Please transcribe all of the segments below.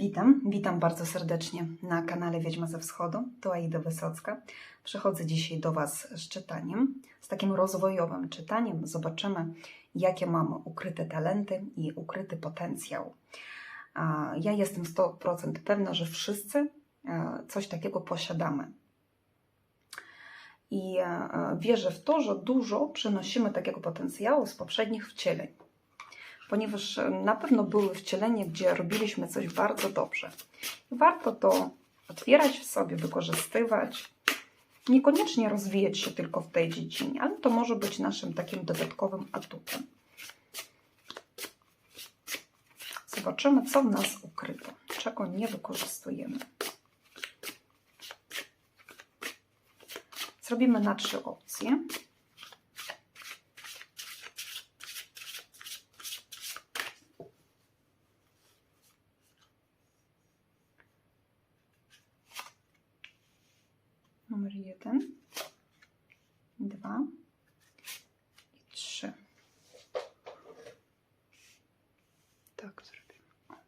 Witam, witam bardzo serdecznie na kanale Wiedźma ze Wschodu. To Aida Wysocka. Przychodzę dzisiaj do Was z czytaniem, z takim rozwojowym czytaniem. Zobaczymy, jakie mamy ukryte talenty i ukryty potencjał. Ja jestem 100% pewna, że wszyscy e, coś takiego posiadamy. I e, e, wierzę w to, że dużo przynosimy takiego potencjału z poprzednich wcieleń ponieważ e, na pewno były wcielenia, gdzie robiliśmy coś bardzo dobrze. Warto to otwierać w sobie, wykorzystywać. Niekoniecznie rozwijać się tylko w tej dziedzinie, ale to może być naszym takim dodatkowym atutem. Zobaczymy, co w nas ukryto, czego nie wykorzystujemy. Zrobimy na trzy opcje. numer jeden, dwa i trzy. Tak zrobimy.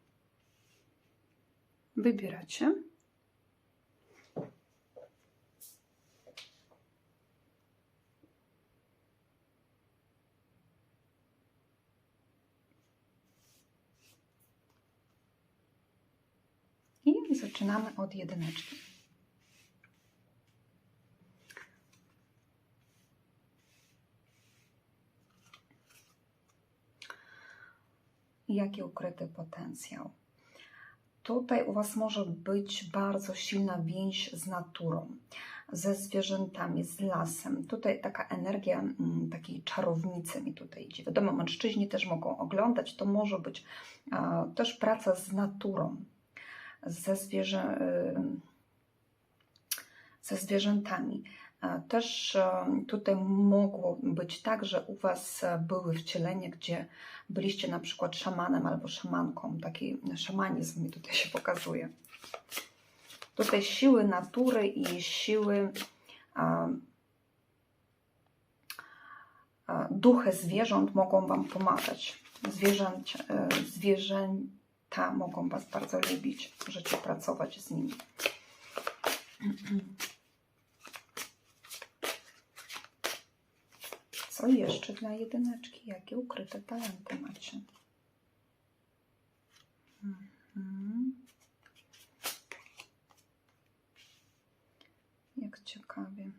Wybieracie. I zaczynamy od jedyneczki. Jaki ukryty potencjał. Tutaj u Was może być bardzo silna więź z naturą, ze zwierzętami, z lasem. Tutaj taka energia mm, takiej czarownicy mi tutaj idzie. Wiadomo, mężczyźni też mogą oglądać, to może być też praca z naturą, ze, zwierzę, y, ze zwierzętami. Też tutaj mogło być tak, że u Was były wcielenia, gdzie byliście na przykład szamanem albo szamanką. Taki szamanizm mi tutaj się pokazuje. Tutaj siły natury i siły duchy zwierząt mogą Wam pomagać. Zwierzęt, e, zwierzęta mogą Was bardzo lubić. Możecie pracować z nimi. Co jeszcze dla jedyneczki? Jakie ukryte talenty macie? Mhm. Jak ciekawie.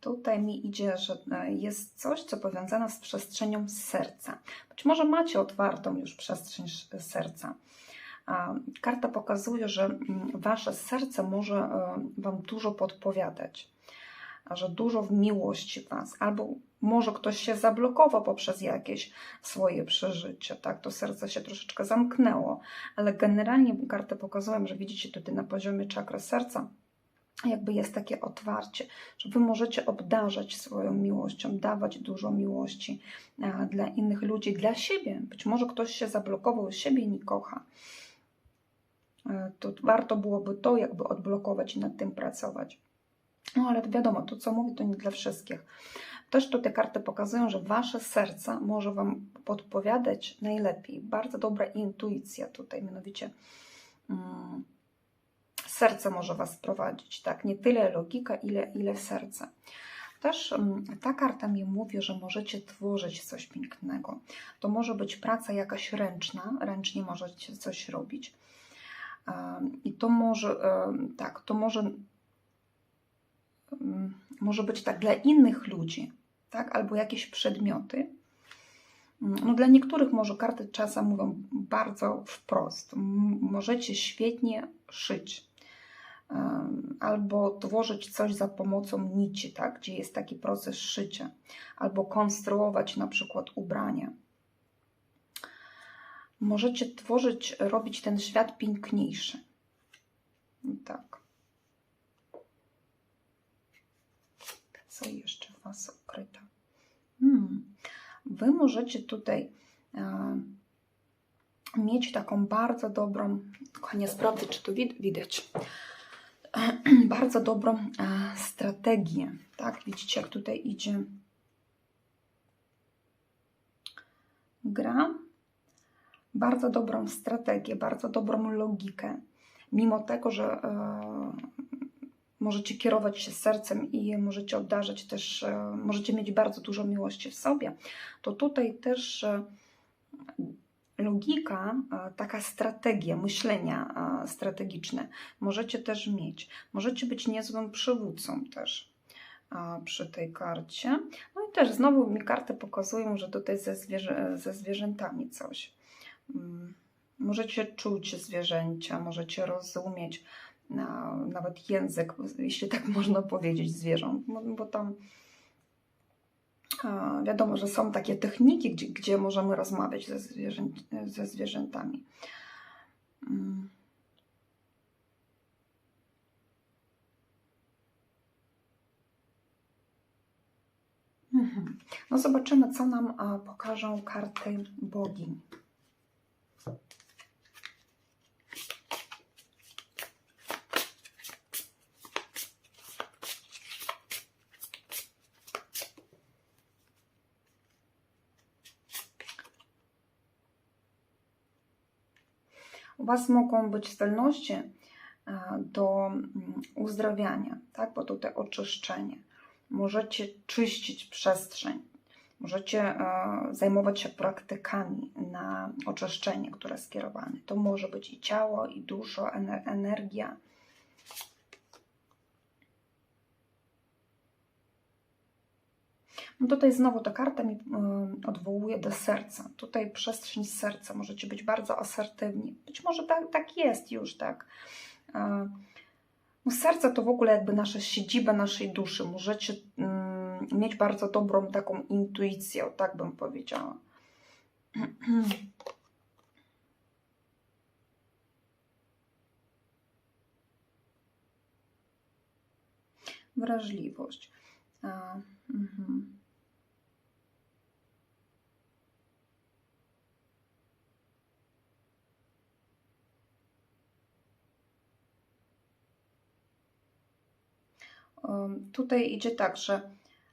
Tutaj mi idzie, że e, jest coś, co powiązane z przestrzenią serca. Być może macie otwartą już przestrzeń serca Karta pokazuje, że mm, wasze serce może e, wam dużo podpowiadać, że dużo w miłości was, albo może ktoś się zablokował poprzez jakieś swoje przeżycie, tak? To serce się troszeczkę zamknęło, ale generalnie karty pokazują, że widzicie tutaj na poziomie czakry serca, jakby jest takie otwarcie, że wy możecie obdarzać swoją miłością, dawać dużo miłości e, dla innych ludzi, dla siebie. Być może ktoś się zablokował, siebie nie kocha. E, to warto byłoby to jakby odblokować i nad tym pracować. No ale wiadomo, to co mówię, to nie dla wszystkich. Też tu te karty pokazują, że wasze serce może wam podpowiadać najlepiej. Bardzo dobra intuicja tutaj, mianowicie mm, serce może was prowadzić, tak? Nie tyle logika, ile, ile serce. Też mm, ta karta mi mówi, że możecie tworzyć coś pięknego. To może być praca jakaś ręczna, ręcznie możecie coś robić i to może, tak, to może, może być tak dla innych ludzi, tak, albo jakieś przedmioty. No dla niektórych może karty czasem mówią bardzo wprost. Możecie świetnie szyć albo tworzyć coś za pomocą nici, tak, gdzie jest taki proces szycia, albo konstruować na przykład ubrania możecie tworzyć, robić ten świat piękniejszy. Tak. Co jeszcze Was ukryte? Hmm. Wy możecie tutaj e, mieć taką bardzo dobrą, kochanie, sprawdzę, czy tu widać, bardzo dobrą e, strategię. Tak, widzicie, jak tutaj idzie gra bardzo dobrą strategię, bardzo dobrą logikę, mimo tego, że e, możecie kierować się sercem i możecie obdarzyć też, e, możecie mieć bardzo dużo miłości w sobie, to tutaj też e, logika, taka strategia myślenia strategiczne możecie też mieć. Możecie być niezłym przywódcą też przy tej karcie. No i też znowu mi karty pokazują, że tutaj ze, zwierzę, ze zwierzętami coś. Mm, Możecie czuć zwierzęcia, możecie rozumieć na, nawet język, jeśli tak można powiedzieć, zwierząt, bo, tam wiadomo, że są takie techniki, gdzie, gdzie możemy rozmawiać ze, zwierzę, ze zwierzętami. Mm. Mhm. No zobaczymy, co nam pokażą karty bogiń. Was mogą być zdolności e, do mm, uzdrawiania, tak? bo tutaj oczyszczenie. Możecie czyścić przestrzeń, możecie e, zajmować się praktykami na oczyszczenie, które skierowane. To może być i ciało, i dusza, energia. No tutaj znowu ta karta mi odwołuje do serca. Tutaj przestrzeń serca. Możecie być bardzo asertywni. Być może tak, tak jest już, tak. No serce to w ogóle jakby nasza siedziba naszej duszy. Możecie mieć bardzo dobrą taką intuicję, tak bym powiedziała. Wrażliwość. A, mhm. Tutaj idzie tak, że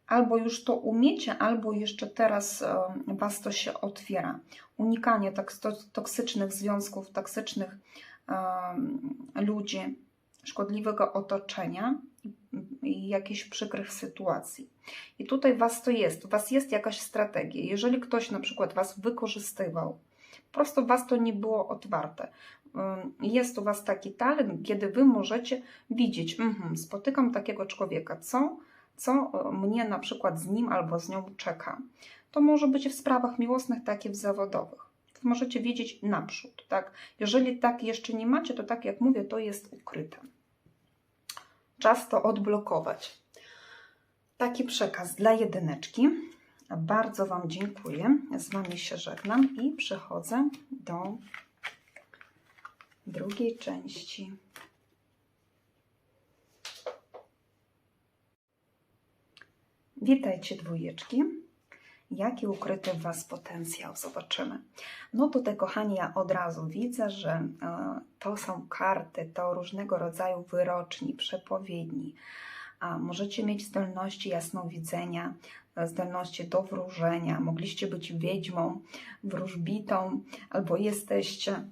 albo już to umiecie, albo jeszcze teraz Was to się otwiera. Unikanie toksycznych związków, toksycznych ludzi, szkodliwego otoczenia i jakichś przykrych sytuacji. I tutaj Was to jest, Was jest jakaś strategia. Jeżeli ktoś na przykład Was wykorzystywał, po prostu Was to nie było otwarte. Jest u Was taki talent, kiedy Wy możecie widzieć, mm, spotykam takiego człowieka, co, co mnie na przykład z nim albo z nią czeka. To może być w sprawach miłosnych, tak i w zawodowych. Możecie wiedzieć naprzód, tak? Jeżeli tak jeszcze nie macie, to tak jak mówię, to jest ukryte. Czas to odblokować. Taki przekaz dla jedyneczki. Bardzo Wam dziękuję. Z Wami się żegnam i przechodzę do drugiej części. Witajcie dwójeczki. Jaki ukryty w Was potencjał? Zobaczymy. No tutaj, kochani, ja od razu widzę, że e, to są karty, to różnego rodzaju wyroczni, przepowiedni. Możecie mieć zdolności jasnowidzenia, zdolności do wróżenia, mogliście być wiedźmą, wróżbitą, albo jesteście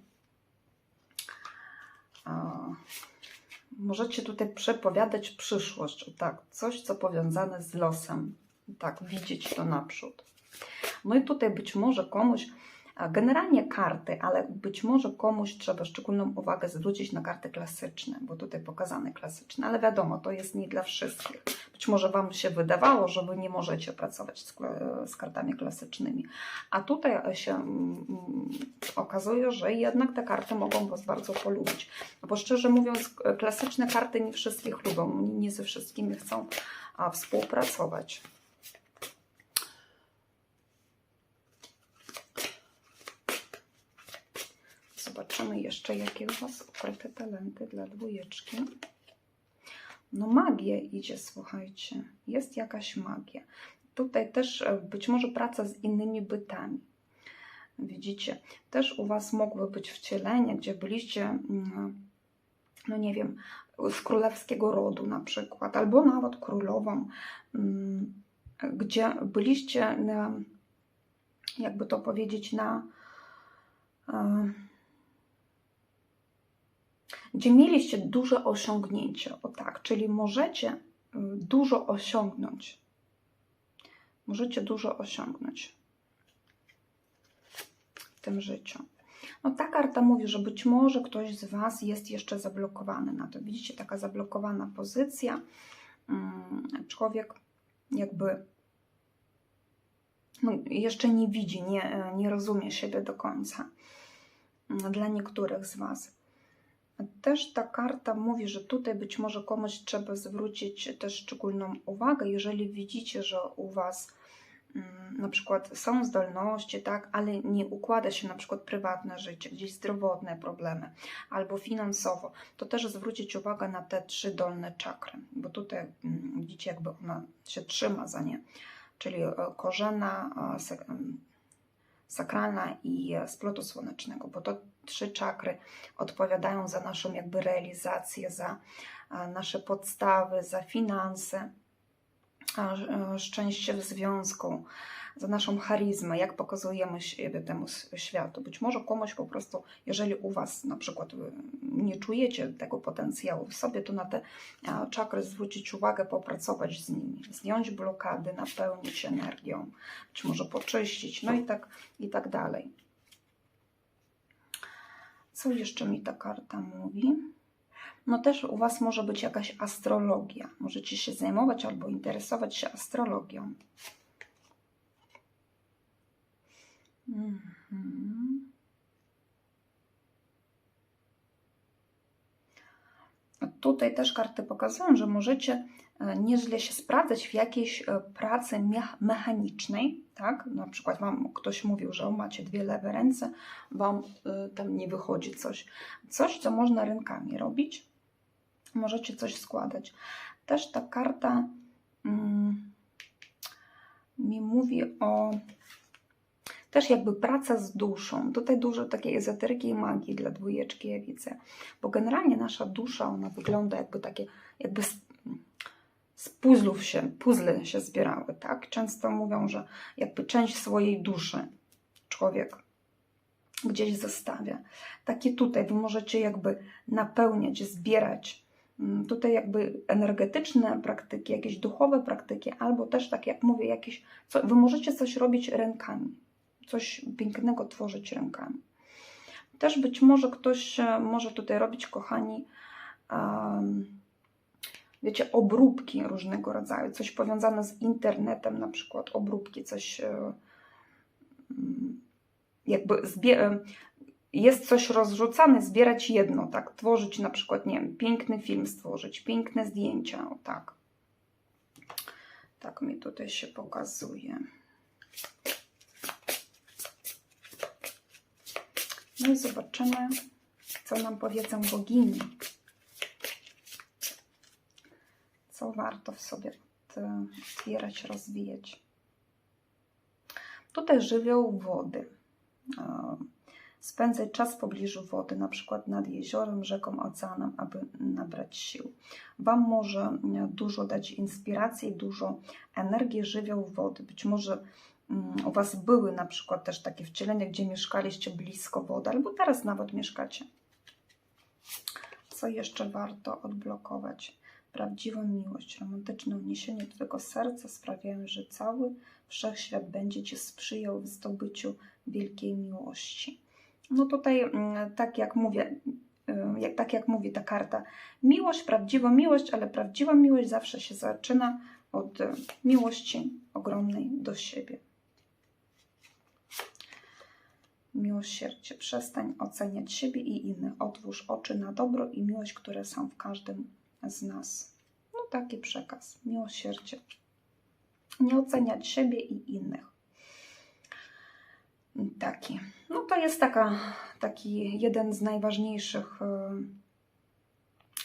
możecie tutaj przepowiadać przyszłość, tak, coś, co powiązane z losem, tak, widzieć to naprzód. No i tutaj być może komuś Generalnie karty, ale być może komuś trzeba szczególną uwagę zwrócić na karty klasyczne, bo tutaj pokazane klasyczne, ale wiadomo, to jest nie dla wszystkich. Być może Wam się wydawało, że Wy nie możecie pracować z, z kartami klasycznymi, a tutaj się mm, okazuje, że jednak te karty mogą Was bardzo polubić. Bo szczerze mówiąc, klasyczne karty nie wszystkich lubią, nie ze wszystkimi chcą współpracować. Zobaczymy jeszcze, jakie u Was ukryte talenty dla dwójeczki. No magia idzie, słuchajcie. Jest jakaś magia. Tutaj też e, być może praca z innymi bytami. Widzicie, też u Was mogły być wcielenia, gdzie byliście, mm, no nie wiem, z królewskiego rodu na przykład, albo nawet królową, mm, gdzie byliście na jakby to powiedzieć, na e, gdzie mieliście duże osiągnięcie, o tak, czyli możecie y, dużo osiągnąć. Możecie dużo osiągnąć w tym życiu. No ta karta mówi, że być może ktoś z Was jest jeszcze zablokowany na to. Widzicie, taka zablokowana pozycja. Mm, Człowiek jakby no, jeszcze nie widzi, nie, nie rozumie siebie do końca. Mm, Dla niektórych z Was. Też ta karta mówi, że tutaj być może komuś trzeba zwrócić też szczególną uwagę, jeżeli widzicie, że u Was mm, na przykład są zdolności, tak, ale nie układa się na przykład prywatne życie, gdzieś zdrowotne problemy albo finansowo, to też zwrócić uwagę na te trzy dolne czakry, bo tutaj mm, widzicie jakby ona się trzyma za nie, czyli e, korzena, e, em, sakralna i e, splotu słonecznego, bo to trzy czakry odpowiadają za naszą jakby realizację, za e, nasze podstawy, za finanse, e, szczęście w związku, za naszą charyzmę, jak pokazujemy siebie temu światu. Być może komuś po prostu, jeżeli u Was na przykład wy nie czujecie tego potencjału w sobie, to na te e, czakry zwrócić uwagę, popracować z nimi, zdjąć blokady, napełnić energią, być może poczyścić, no i tak, i tak dalej. Co jeszcze mi ta karta mówi? No też u Was może być jakaś astrologia. Możecie się zajmować albo interesować się astrologią. Mhm. Tutaj też karty pokazują, że możecie nieźle się sprawdzać w jakiejś e, pracy mech- mechanicznej, tak? Na przykład Wam ktoś mówił, że macie dwie lewe ręce, Wam e, tam nie wychodzi coś. Coś, co można rękami robić, możecie coś składać. Też ta karta mm, mi mówi o też jakby praca z duszą. Tutaj dużo takiej ezoteryki i magii dla dwójeczki ja widzę. Bo generalnie nasza dusza, ona wygląda jakby takie, jakby z, puzzlów się, puzzle się zbierały, tak? Często mówią, że jakby część swojej duszy człowiek gdzieś zostawia. Takie tutaj wy możecie jakby napełniać, zbierać mm, tutaj jakby energetyczne praktyki, jakieś duchowe praktyki, albo też tak jak mówię, jakieś, co, wy możecie coś robić rękami coś pięknego tworzyć rękami. Też być może ktoś e, może tutaj robić, kochani, um, wiecie, obróbki różnego rodzaju, coś powiązane z internetem, na przykład obróbki, coś e, mm, jakby e, jest coś rozrzucane, zbierać jedno, tak, tworzyć na przykład, nie wiem, piękny film stworzyć, piękne zdjęcia, o tak. Tak mi tutaj się pokazuje. No i zobaczymy, co nam powiedzą bogini. Co warto w sobie otwierać, rozwijać. Tutaj żywioł wody. E, Spędzać czas w pobliżu wody, na przykład nad jeziorem, rzeką, oceanem, aby nabrać sił. Wam może e, dużo dać inspiracji, dużo energii, żywioł wody. Być może mm, u Was były na przykład też takie wcielenia, gdzie mieszkaliście blisko wody, albo teraz nawet mieszkacie. Co jeszcze warto odblokować? Prawdziwą miłość, romantyczne uniesienie Twojego serca sprawiają, że cały wszechświat będzie Ci sprzyjał w zdobyciu wielkiej miłości. No tutaj, mm, tak jak mówię, y, jak, tak jak mówi ta karta, miłość, prawdziwa miłość, ale prawdziwa miłość zawsze się zaczyna od y, miłości ogromnej do siebie. Miłosierdzie. Przestań oceniać siebie i innych. Otwórz oczy na dobro i miłość, które są w każdym z nas. No taki przekaz. Miłosierdzie. Nie oceniać siebie i innych. Taki. No to jest taka, taki jeden z najważniejszych e,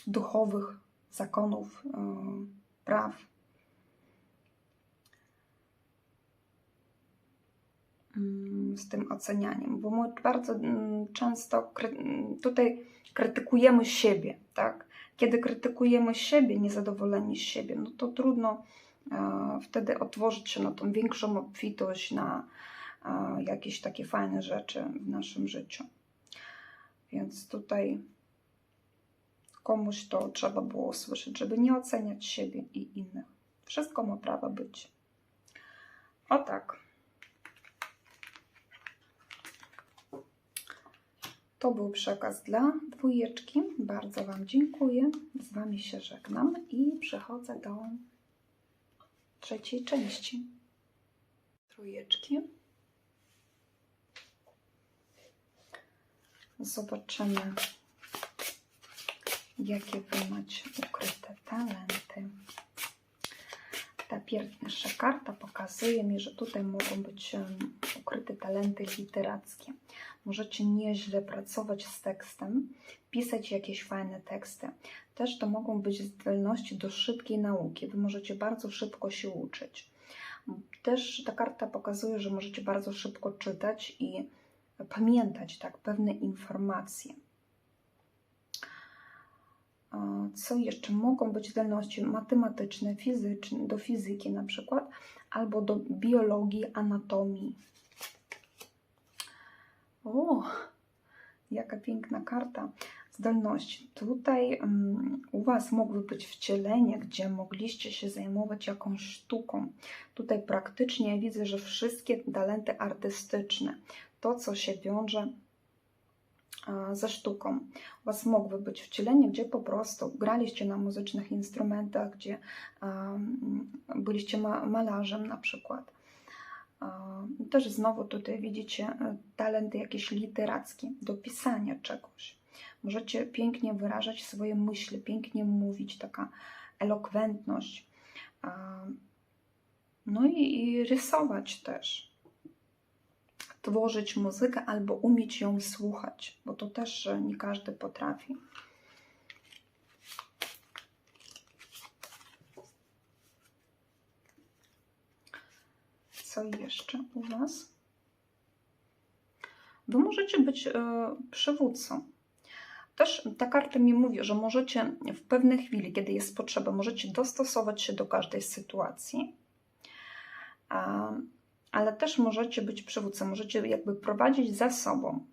duchowych zakonów, e, praw. Mm, Z tym ocenianiem, bo my bardzo mm, często tutaj krytykujemy siebie, tak? Kiedy krytykujemy siebie, niezadowoleni z siebie, no to trudno e, wtedy otworzyć się na tą większą obfitość, na, a, jakieś takie fajne rzeczy w naszym życiu. Więc tutaj komuś to trzeba było usłyszeć, żeby nie oceniać siebie i innych. Wszystko ma prawo być. O tak. To był przekaz dla dwójeczki. Bardzo Wam dziękuję. Z Wami się żegnam i przechodzę do trzeciej części. Trójeczki. Zobaczymy, jakie Wy macie ukryte talenty. Ta pierwsza karta pokazuje mi, że tutaj mogą być ukryte talenty literackie. Możecie nieźle pracować z tekstem, pisać jakieś fajne teksty. Też to mogą być zdolności do szybkiej nauki. Wy możecie bardzo szybko się uczyć. Też ta karta pokazuje, że możecie bardzo szybko czytać i pamiętać tak pewne informacje. Co jeszcze? Mogą być zdolności matematyczne, fizyczne, do fizyki na przykład, albo do biologii, anatomii. O, jaka piękna karta. Zdolności. Tutaj mm, u Was mogły być wcielenia, gdzie mogliście się zajmować jakąś sztuką. Tutaj praktycznie widzę, że wszystkie talenty artystyczne, to co się wiąże ze sztuką. U Was mogły być wcielenia, gdzie po prostu graliście na muzycznych instrumentach, gdzie byliście ma malarzem na przykład. Też znowu tutaj widzicie e, talenty jakieś literackie, do pisania czegoś. Możecie pięknie wyrażać swoje myśli, pięknie mówić, taka elokwentność. No i, i rysować też. Tworzyć muzykę albo umieć ją słuchać, bo to też nie każdy potrafi. Co jeszcze u Was? Wy możecie być e, przywódcą. Też ta karta mi mówi, że możecie w pewnej chwili, kiedy jest potrzeba, możecie dostosować się do każdej sytuacji, ale też możecie być przywódcą, możecie jakby prowadzić za sobą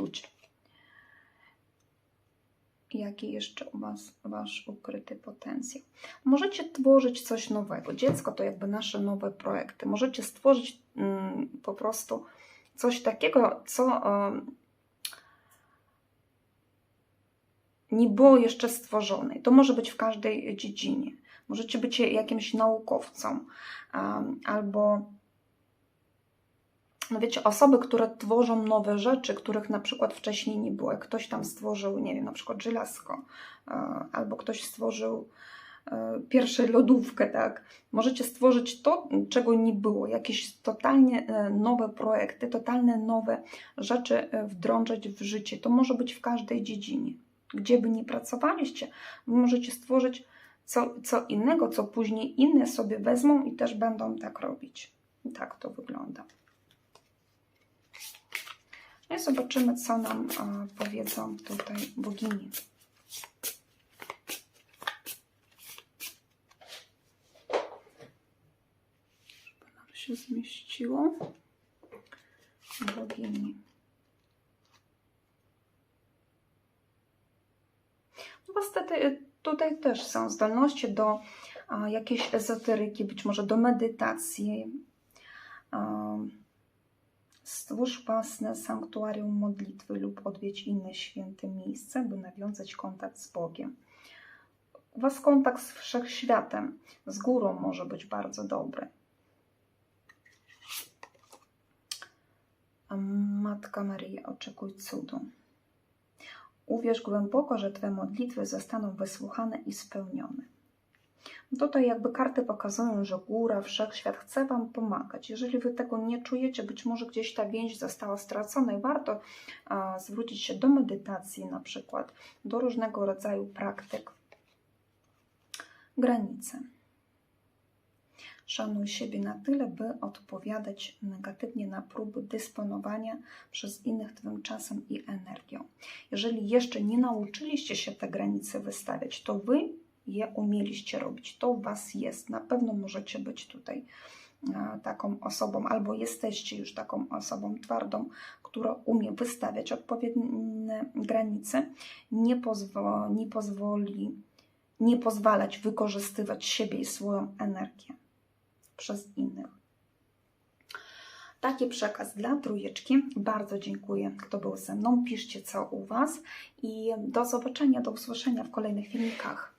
ludzi. Jaki jeszcze u Was Wasz ukryty potencjał? Możecie tworzyć coś nowego. Dziecko to jakby nasze nowe projekty. Możecie stworzyć mm, po prostu coś takiego, co em, nie było jeszcze stworzone. To może być w każdej dziedzinie. Możecie być jakimś naukowcą um, albo wiecie, osoby, które tworzą nowe rzeczy, których na przykład wcześniej nie było. Jak ktoś tam stworzył, nie wiem, na przykład żelazko, e, albo ktoś stworzył e, pierwszą lodówkę, tak? Możecie stworzyć to, czego nie było, jakieś totalnie e, nowe projekty, totalne nowe rzeczy wdrążyć w życie. To może być w każdej dziedzinie. Gdzie by nie pracowaliście, możecie stworzyć co, co innego, co później inne sobie wezmą i też będą tak robić. Tak to wygląda. I zobaczymy, co nam e, powiedzą tutaj bogini. Żeby nam się zmieściło. Bogini. No Niestety tutaj też są zdolności do a, jakiejś ezoteryki, być może do medytacji. Stwórz własne sanktuarium modlitwy lub odwiedź inne święte miejsce, by nawiązać kontakt z Bogiem. Was kontakt z wszechświatem, z górą może być bardzo dobry. Matka Maryja, oczekuj cudu. Uwierz głęboko, że Twoje modlitwy zostaną wysłuchane i spełnione. Tutaj jakby karty pokazują, że góra, wszechświat chce Wam pomagać. Jeżeli Wy tego nie czujecie, być może gdzieś ta więź została stracona i warto a, zwrócić się do medytacji na przykład, do różnego rodzaju praktyk. Granice. Szanuj siebie na tyle, by odpowiadać negatywnie na próby dysponowania przez innych Twym czasem i energią. Jeżeli jeszcze nie nauczyliście się te granice wystawiać, to Wy je umieliście robić. To w Was jest. Na pewno możecie być tutaj e, taką osobą, albo jesteście już taką osobą twardą, która umie wystawiać odpowiednie granice, nie, pozwo- nie pozwoli, nie pozwalać wykorzystywać siebie i swoją energię przez innych. Taki przekaz dla trójeczki. Bardzo dziękuję, kto był ze mną. Piszcie co u Was i do zobaczenia, do usłyszenia w kolejnych filmikach.